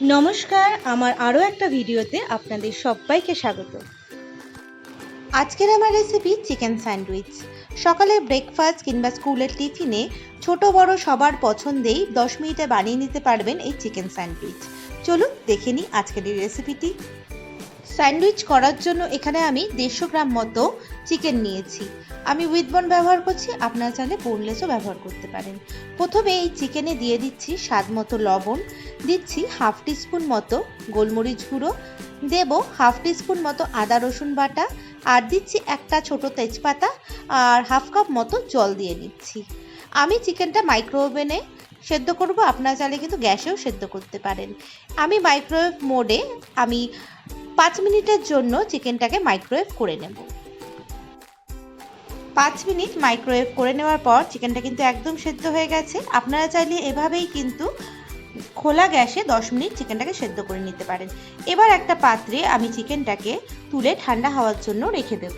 নমস্কার, আমার আরও একটা ভিডিওতে আপনাদের সবাইকে স্বাগত। আজকের আমার রেসিপি চিকেন স্যান্ডউইচ সকালে ব্রেকফাস্ট কিংবা স্কুলের টিফিনে ছোট বড় সবার পছন্দেই দশ মিনিটে বানিয়ে নিতে পারবেন এই চিকেন স্যান্ডউইচ চলুন দেখে নিই আজকের এই রেসিপিটি স্যান্ডউইচ করার জন্য এখানে আমি দেড়শো গ্রাম মতো চিকেন নিয়েছি। আমি উইথবন ব্যবহার করছি, আপনারা চাইলে বোনলেসও ব্যবহার করতে পারেন। প্রথমে এই চিকেনে দিয়ে দিচ্ছি স্বাদ মতো লবণ, দিচ্ছি হাফ টিস্পুন মতো গোলমরিচ গুঁড়ো, দেব হাফ টিস্পুন মতো আদা রসুন বাটা, আর দিচ্ছি একটা ছোট তেজপাতা আর হাফ কাপ মতো জল দিয়ে দিচ্ছি আমি চিকেনটা মাইক্রো ওভেনে সেদ্ধ করব, আপনারা চাইলে কিন্তু গ্যাসেও সেদ্ধ করতে পারেন। আমি মাইক্রোওয়েভ মোডে আমি পাঁচ মিনিটের জন্য চিকেনটাকে মাইক্রোওয়েভ করে নেব। পাঁচ মিনিট মাইক্রোওয়েভ করে নেওয়ার পর চিকেনটা কিন্তু একদম সেদ্ধ হয়ে গেছে। আপনারা চাইলে এভাবেই কিন্তু খোলা গ্যাসে দশ মিনিট চিকেনটাকে সেদ্ধ করে নিতে পারেন। এবার একটা পাত্রে আমি চিকেনটাকে তুলে ঠান্ডা হওয়ার জন্য রেখে দেব।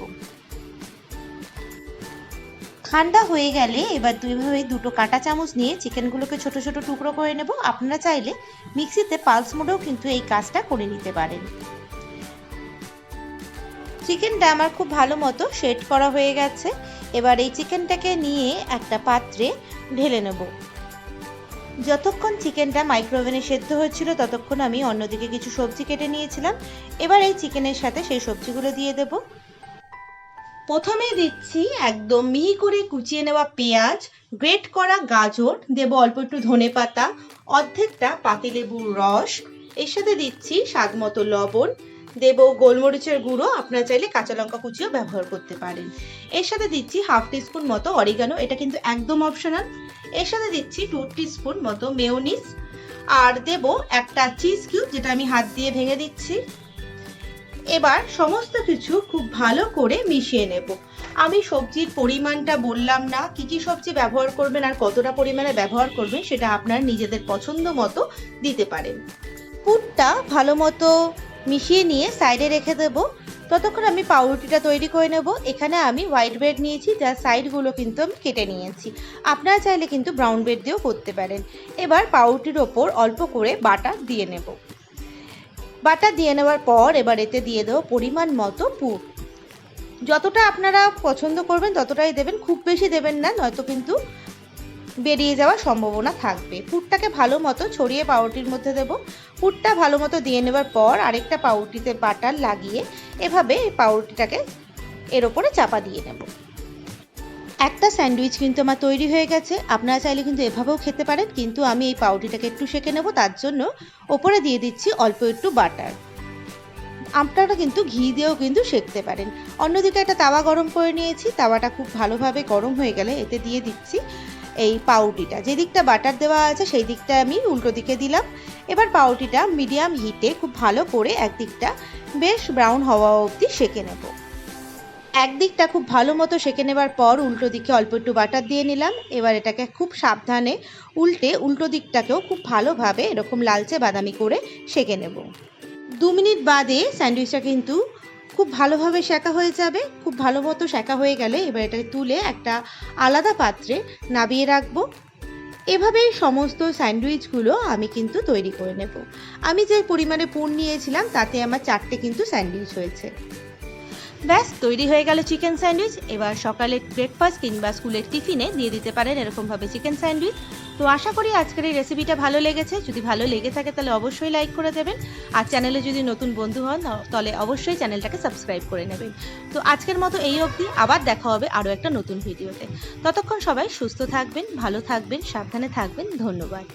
ঠান্ডা হয়ে গেলে এবার দুইভাবে দুটো কাঁটা চামচ নিয়ে চিকেনগুলোকে ছোট ছোট টুকরো করে নেব। আপনারা চাইলে মিক্সিতে পালস মোডেও কিন্তু এই কাজটা করে নিতে পারেন। চিকেনটা আমার খুব ভালো মতো শেড করা হয়ে গেছে। এবার এই চিকেনটাকে নিয়ে একটা পাত্রে ঢেলে নেব। যতক্ষণ চিকেনটা মাইক্রোওভেনে সেদ্ধ হচ্ছিল ততক্ষণ আমি অন্যদিকে কিছু সবজি কেটে নিয়েছিলাম। এবার এই চিকেনের সাথে সেই সবজিগুলো দিয়ে দেব। প্রথমে দিচ্ছি একদম মিহি করে কুচিয়ে নেওয়া পেঁয়াজ, গ্রেট করা গাজর, দেব অল্প একটু ধনে পাতা, অর্ধেকটা পাতিলেবুর রস। এর সাথে দিচ্ছি স্বাদ মতো লবণ, দেব গোলমরিচের গুঁড়ো, আপনারা চাইলে কাঁচা লঙ্কা কুচিও ব্যবহার করতে পারেন। এর সাথে দিচ্ছি হাফ টিস্পুন মতো অরিগানো, এটা কিন্তু একদম অপশনাল। এর সাথে দিচ্ছি টু টিস্পুন মতো মেয়োনিস, আর দেব একটা চিজ কিউব, যেটা আমি হাত দিয়ে ভেঙে দিচ্ছি। এবার সমস্ত কিছু খুব ভালো করে মিশিয়ে নেব। আমি সবজির পরিমাণটা বললাম না, কি কি সবজি ব্যবহার করবেন আর কতটা পরিমাণে ব্যবহার করবেন সেটা আপনার নিজেদের পছন্দ মতো দিতে পারেন। পুরটা ভালো মতো মিশিয়ে নিয়ে সাইডে রেখে দেব। ততক্ষণ আমি পাউরুটিটা তৈরি করে নেব। এখানে আমি হোয়াইট ব্রেড নিয়েছি যার সাইডগুলো কিন্তু আমি কেটে নিয়েছি। আপনারা চাইলে কিন্তু ব্রাউন ব্রেড দিয়েও করতে পারেন। এবার পাউরুটির ওপর অল্প করে বাটার দিয়ে নেব। বাটার দিয়ে নেওয়ার পর এবার এতে দিয়ে দেবো পরিমাণ মতো পুর। যতটা আপনারা পছন্দ করবেন, ততটাই দেবেন, খুব বেশি দেবেন না, নয়তো কিন্তু বেরিয়ে যাওয়ার সম্ভাবনা থাকবে। পুরটাকে ভালো মতো ছড়িয়ে পাউরুটির মধ্যে দেব। পুরটা ভালো মতো দিয়ে নেবার পর আরেকটা পাউরুটিতে বাটার লাগিয়ে এভাবে পাউরুটিটাকে এর ওপরে চাপা দিয়ে নেব। একটা স্যান্ডউইচ কিন্তু আমার তৈরি হয়ে গেছে। আপনারা চাইলে কিন্তু এভাবেও খেতে পারেন, কিন্তু আমি এই পাউরুটিটাকে একটু সেঁকে নেব, তার জন্য ওপরে দিয়ে দিচ্ছি অল্প একটু বাটার। আপনারা কিন্তু ঘি দিয়েও কিন্তু সেঁকতে পারেন। অন্যদিকে একটা তাওয়া গরম করে নিয়েছি, তাওয়াটা খুব ভালোভাবে গরম হয়ে গেলে এতে দিয়ে দিচ্ছি এই পাউরুটিটা। যে দিকটা বাটার দেওয়া আছে সেই দিকটা আমি উল্টো দিকে দিলাম। এবার পাউরুটিটা মিডিয়াম হিটে খুব ভালো করে একদিকটা বেশ ব্রাউন হওয়া অবধি সেঁকে নেব। একদিকটা খুব ভালো মতো সেঁকে নেবার পর উল্টো দিকে অল্প একটু বাটার দিয়ে নিলাম। এবার এটাকে খুব সাবধানে উল্টে উল্টো দিকটাকেও খুব ভালোভাবে এরকম লালচে বাদামি করে সেঁকে নেব। দু মিনিট বাদে স্যান্ডউইচটা কিন্তু খুব ভালোভাবে শেখা হয়ে যাবে। খুব ভালো মতো শেখা হয়ে গেলে এবার এটাকে তুলে একটা আলাদা পাত্রে নাবিয়ে রাখব। এভাবেই সমস্ত স্যান্ডউইচগুলো আমি কিন্তু তৈরি করে নেব। আমি যে পরিমাণে পুর নিয়েছিলাম তাতে আমার চারটে কিন্তু স্যান্ডউইচ হয়েছে। ব্যাস, তৈরি হয়ে গেল চিকেন স্যান্ডউইচ। এবার সকালে ব্রেকফাস্ট কিংবা স্কুলের টিফিনে দিয়ে দিতে পারেন এরকমভাবে চিকেন স্যান্ডউইচ। তো আশা করি আজকের এই রেসিপিটা ভালো লেগেছে। যদি ভালো লেগে থাকে, তাহলে অবশ্যই লাইক করে দেবেন। আর চ্যানেলে যদি নতুন বন্ধু হন তাহলে অবশ্যই চ্যানেলটাকে সাবস্ক্রাইব করে নেবেন। তো আজকের মতো এই অবধি। আবার দেখা হবে আরও একটা নতুন ভিডিওতে ততক্ষণ সবাই সুস্থ থাকবেন, ভালো থাকবেন, সাবধানে থাকবেন। ধন্যবাদ।